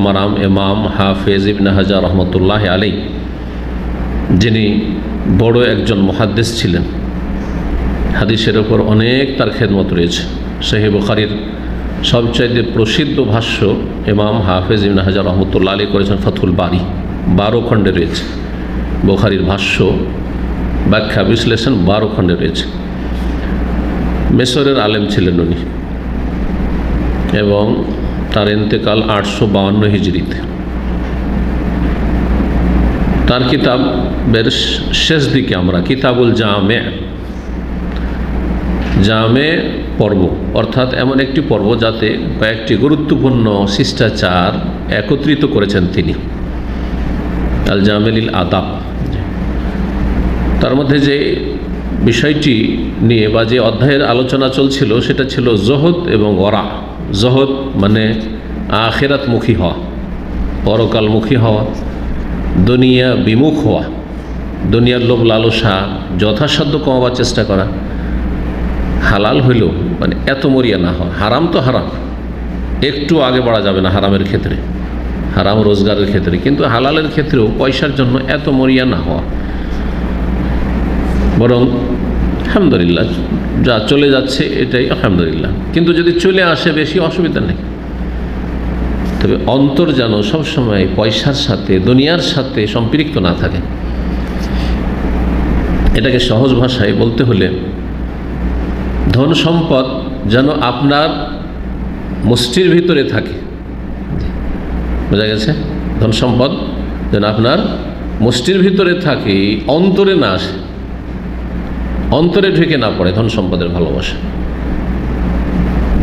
মারাম এমাম হাফেজ ইবনে হাজার রহমতুল্লাহ আলী যিনি বড় একজন মহাদ্দেশ ছিলেন। হাদিসের ওপর অনেক তার খেদমত রয়েছে। সেহে বুখারির সবচাইতে প্রসিদ্ধ ভাষ্য ইমাম হাফেজ ইবনে হাজার রহমতুল্লাহ আলী করেছেন ফতুল বাড়ি বারো খণ্ডে রয়েছে। বুখারির ভাষ্য, ব্যাখ্যা, বিশ্লেষণ বারো খণ্ডে রয়েছে। মেসরের আলেম ছিলেন উনি। এবং তার ইন্তেকাল আটশো বাউন্ন হিজড়িতে তার কিতাবের শেষ দিকে আমরা কিতাবুল জামে জামে পর্ব, অর্থাৎ এমন একটি পর্ব যাতে কয়েকটি গুরুত্বপূর্ণ শিষ্টাচার একত্রিত করেছেন তিনি। আল জামেলিল আদাব। তার মধ্যে যে বিষয়টি নিয়ে বা যে অধ্যায়ের আলোচনা চলছিল সেটা ছিল জহদ এবং ওরা। জহদ মানে আখেরাতমুখী হওয়া, পরকালমুখী হওয়া, দুনিয়া বিমুখ হওয়া, দুনিয়ার লোভ লালসা যথাসাধ্য কমাবার চেষ্টা করা। হালাল হইলেও মানে এত মরিয়া না হওয়া, হারাম তো হারাম, একটু আগে বাড়া যাবে না হারামের ক্ষেত্রে, হারাম রোজগারের ক্ষেত্রে, কিন্তু হালালের ক্ষেত্রেও পয়সার জন্য এত মরিয়া না হওয়া। বরং আলহামদুলিল্লাহ, যা চলে যাচ্ছে এটাই আলহামদুলিল্লাহ। কিন্তু যদি চলে আসে বেশি অসুবিধা নেই। তবে অন্তর যেন সবসময় পয়সার সাথে, দুনিয়ার সাথে সম্পৃক্ত না থাকে। এটাকে সহজ ভাষায় বলতে হলে ধন সম্পদ যেন আপনার মুষ্টির ভিতরে থাকে। বোঝা গেছে? ধন সম্পদ যেন আপনার মুষ্টির ভিতরে থাকে, অন্তরে না আসে। অন্তরে ঢুকে না পড়ে ধন সম্পদের ভালোবাসা।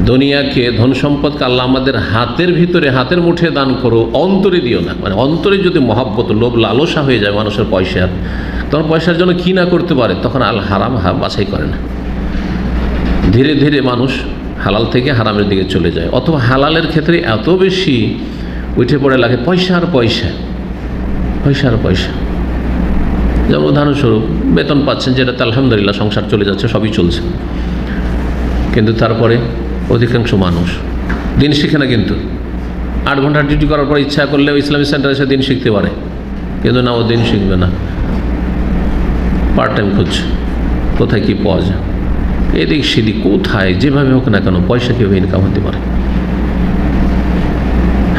দুনিয়াকে ধন সম্পদকে আল্লাহ আমাদের হাতের ভিতরে হাতের মুঠে দান করো, অন্তরে দিও না। মানে অন্তরে যদি মহাব্বত, লোভ, লালসা হয়ে যায় মানুষের পয়সার তখন পয়সার জন্য কী না করতে পারে? তখন আল হারাম হা বাছাই করে না। ধীরে ধীরে মানুষ হালাল থেকে হারামের দিকে চলে যায়। অথবা হালালের ক্ষেত্রে এত বেশি উঠে পড়ে লাগে পয়সার পয়সা পয়সার পয়সা। যেমন উদাহরণস্বরূপ, বেতন পাচ্ছেন যেটাতে আলহামদুলিল্লাহ সংসার চলে যাচ্ছে, সবই চলছে। কিন্তু তারপরে অধিকাংশ মানুষ দিন শিখে না কিন্তু। আট ঘণ্টা ডিউটি করার পর ইচ্ছা করলে ইসলামী সেন্টারে এসে দিন শিখতে পারে। কিন্তু না ও দিন শিখবে না। পার্ট টাইম খুঁজছে, কোথায় কী পাওয়া যায়? এদিক সেদিক কোথায়, যেভাবে হোক না কেন, পয়সা কীভাবে ইনকাম হতে পারে?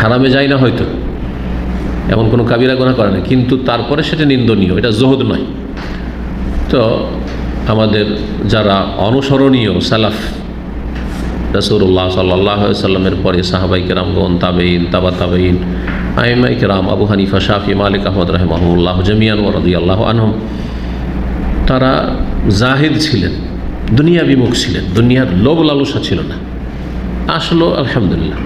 হারামে যায় না হয়তো। এমন কোনো কাবিরা গোনা করে না কিন্তু তারপরে সেটা নিন্দনীয়, এটা জহদ নয়। তো আমাদের যারা অনুসরণীয় সালাফ রসুল্লাহ সাল্লাহ সাল্লামের পরে সাহাবাই কেরামগন তাবেইন তাবা তাবেইন আইমাই কেরাম, আবু হানিফা, শাফি, মালিক, আহমদ রহমাহুল্লাহ জমিয়ান ওরদি আল্লাহ আনহম, তারা জাহিদ ছিলেন দুনিয়া বিমুখ ছিলেন, দুনিয়ার লোভ লালসা ছিল না। আসলো, আলহামদুলিল্লাহ।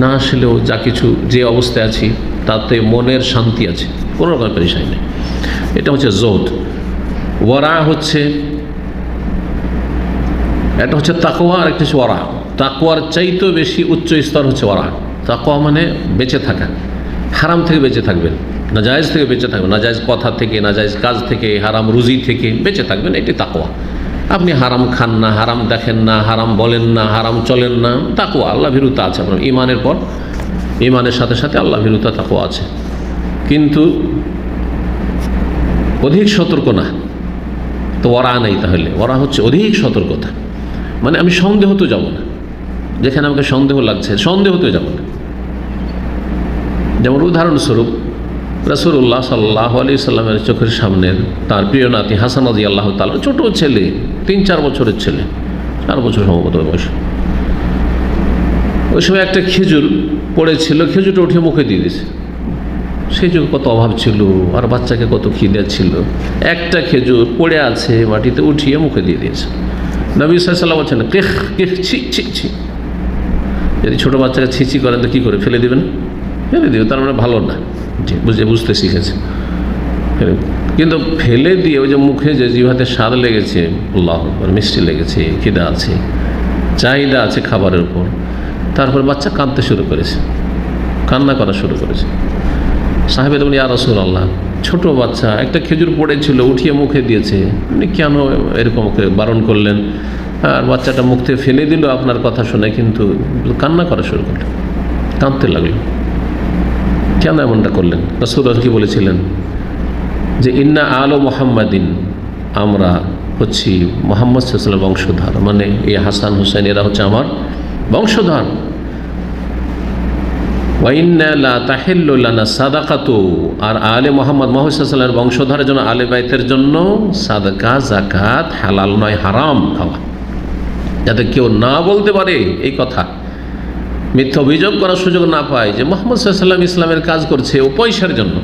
না আসলেও যা কিছু, যে অবস্থায় আছি তাতে মনের শান্তি আছে, কোনো রকম পরিসাই নেই। এটা হচ্ছে জোদ ওয়ারা হচ্ছে, এটা হচ্ছে তাকোয়া আর একটা হচ্ছে ওয়ারা। তাকোয়ার চাইতেও বেশি উচ্চ স্তর হচ্ছে ওয়ারা। তাকোয়া মানে বেঁচে থাকা, হারাম থেকে বেঁচে থাকবেন, নাজায়জ থেকে বেঁচে থাকবেন, নাজায়জ কথা থেকে, নাজায়জ কাজ থেকে, হারাম রুজি থেকে বেঁচে থাকবেন, এটি তাকোয়া আপনি হারাম খান না, হারাম দেখেন না, হারাম বলেন না, হারাম চলেন না তাকুয়া আল্লাহ ভীরুতা আছে আপনার। ইমানের পর ইমানের সাথে সাথে আল্লাহ ভীরুতা তাকুয়া আছে। কিন্তু অধিক সতর্ক না। তো ওরা নেই তাহলে। ওরা হচ্ছে অধিক সতর্কতা। মানে আমি সন্দেহ তো যাব না। যেখানে আমাকে সন্দেহ লাগছে সন্দেহ তো যাব না। যেমন উদাহরণস্বরূপ রসুল্লাহ সাল্লাহ আলি সাল্লামের চোখের সামনের তার প্রিয় নাতি হাসান আদি আল্লাহ তালা ছোটো ছেলে তিন চার বছরের ছেলে, চার বছর সম্ভবত বয়স ওই সময় একটা খেজুর পড়েছিল, খেজুরটা উঠে মুখে দিয়ে দিয়েছে। সেই যুগে কত অভাব ছিল, আর বাচ্চাকে কত খিদে ছিল। একটা খেজুর পড়ে আছে মাটিতে উঠিয়ে মুখে দিয়ে দিয়েছে। নবী সাল্লাম বলছেন, কেহ কেহ, ছি ছি ছি। যদি ছোটো বাচ্চাকে ছিচি করেন তো কী করে, ফেলে দেবেন? ফেলে দেবে তার মানে ভালো না। বুঝে, বুঝতে শিখেছে। কিন্তু ফেলে দিয়ে ওই যে মুখে যে জিভাতে স্বাদ লেগেছে, আল্লাহ মিষ্টি লেগেছে, খিদা আছে, চাহিদা আছে খাবারের উপর। তারপর বাচ্চা কাঁদতে শুরু করেছে, কান্না করা শুরু করেছে। সাহেব তখন ইয়া রসুল আল্লাহ ছোটো বাচ্চা, একটা খেজুর পড়েছিল, উঠিয়ে মুখে দিয়েছে। আপনি কেন এরকম বারণ করলেন? আর বাচ্চাটা মুখ থেকে ফেলে দিল আপনার কথা শুনে, কিন্তু কান্না করা শুরু করল কাঁদতে লাগল। কেন এমনটা করলেন? রসুল কি বলেছিলেন? যে, ইন্না আলো মোহাম্মদিন, আমরা হচ্ছি মোহাম্মদ সাল্লাম বংশধর। মানে এই হাসান হুসেন এরা হচ্ছে আমার বংশধর। ওয়াইন্না সাদাকাতু। আর আলে মোহাম্মদ মোহাম্মদের বংশধরের জন্য, আলে বাইতের জন্য সাদাকা জাকাত হালাল নয়, হারাম খাওয়া। যাতে কেউ না বলতে পারে এই কথা। মিথ্যা অভিযোগ করার সুযোগ না পায় যে মোহাম্মদ সাল্লাম ইসলামের কাজ করছে ও পয়সার জন্য।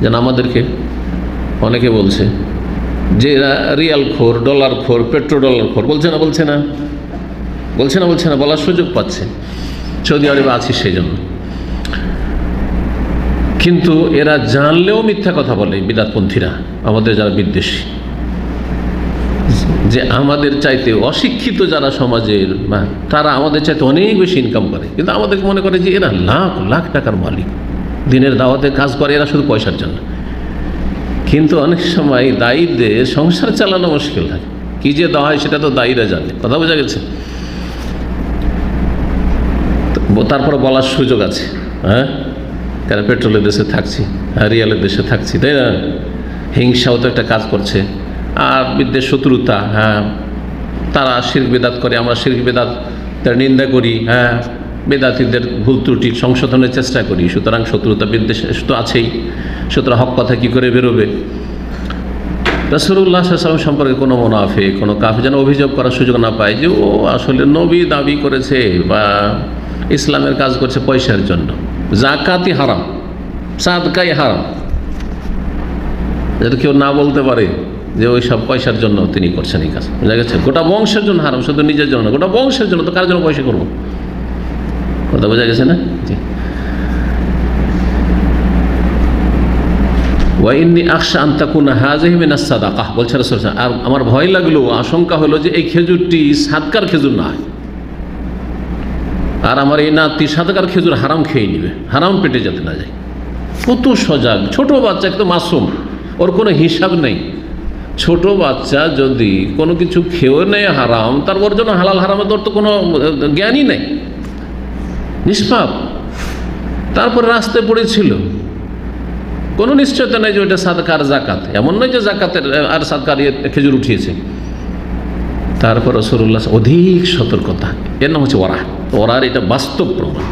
যেন আমাদেরকে অনেকে বলছে যে এরা রিয়াল খোর, ডলার খোর পেট্রো ডলার খোর, বলছে না বলছে না। বলছে না বলছে না, বলার সুযোগ পাচ্ছে। সৌদি আরবে আছি সেই জন্য কিন্তু এরা জানলেও মিথ্যা কথা বলে বিরাটপন্থীরা আমাদের যারা বিদ্বেষী। যে আমাদের চাইতে অশিক্ষিত যারা সমাজের, বা তারা আমাদের চাইতে অনেক বেশি ইনকাম করে। কিন্তু আমাদেরকে মনে করে যে এরা লাখ লাখ টাকার মালিক। দিনের দাওয়াতে কাজ করে এরা শুধু পয়সার জন্য। কিন্তু অনেক সময় দায়ীদের সংসার চালানো মুশকিল হয় কী যে দেওয়া হয় সেটা তো দায়ীরা জানে। কথা বোঝা গেছে? তারপরে বলার সুযোগ আছে। হ্যাঁ? কেন পেট্রোলের দেশে থাকছি হ্যাঁ রিয়ালের দেশে থাকছি, তাই না? হিংসাও তো একটা কাজ করছে। আর বিদ্বেষ, শত্রুতা হ্যাঁ তারা শির্ক বেদাত করে, আমরা শির্ক বেদাত নিন্দা করি হ্যাঁ বেদাতিদের ভুল ত্রুটি সংশোধনের চেষ্টা করি। সুতরাং শত্রুতা, বিদ্বেষ তো আছেই। সুতরাং হক কথা কী করে বেরোবে? রসুল্লাহ সাল্লাম সম্পর্কে কোনো মোনাফে কোনো কাফে যেন অভিযোগ করার সুযোগ না পায় যে, ও আসলে নবী দাবি করেছে বা ইসলামের কাজ করছে পয়সার জন্য। জাকাতি হারাম, সাদকাই হারাম। যাতে কেউ না বলতে পারে যে ওই সব পয়সার জন্য তিনি করছেন এই কাজ। বুঝা গেছে? গোটা বংশের জন্য হারাম, শুধু নিজের জন্য গোটা বংশের জন্য তো কার জন্য পয়সা করব? কথা বোঝা গেছে না? জি। বলছে আর আমার ভয় লাগল, আশঙ্কা হলো যে এই খেজুরটি সাদকার খেজুর না হয় আর আমার এই নাতি সাদকার খেজুর হারাম খেয়ে নিবে, হারাম পেটে যেতে না যায়। কত সজাগ, ছোট বাচ্চা একদম মাসুম, ওর কোনো হিসাব নেই। ছোট বাচ্চা যদি কোনো কিছু খেয়েও নেয় হারাম, তার ওর জন্য হালাল হারামের তোর তো কোনো জ্ঞানই নেই। নিষ্পাপ। তারপর রাস্তায় পড়েছিল। কোনো নিশ্চয়তা নেই যে ওইটা সাদকার জাকাত। এমন নয় যে জাকাতের আর সাদকার ইয়ে খেজুর উঠিয়েছে। তারপর রসুল্লাহ অধিক সতর্কতা এর নাম হচ্ছে ওরা ওরার এটা বাস্তব প্রমাণ।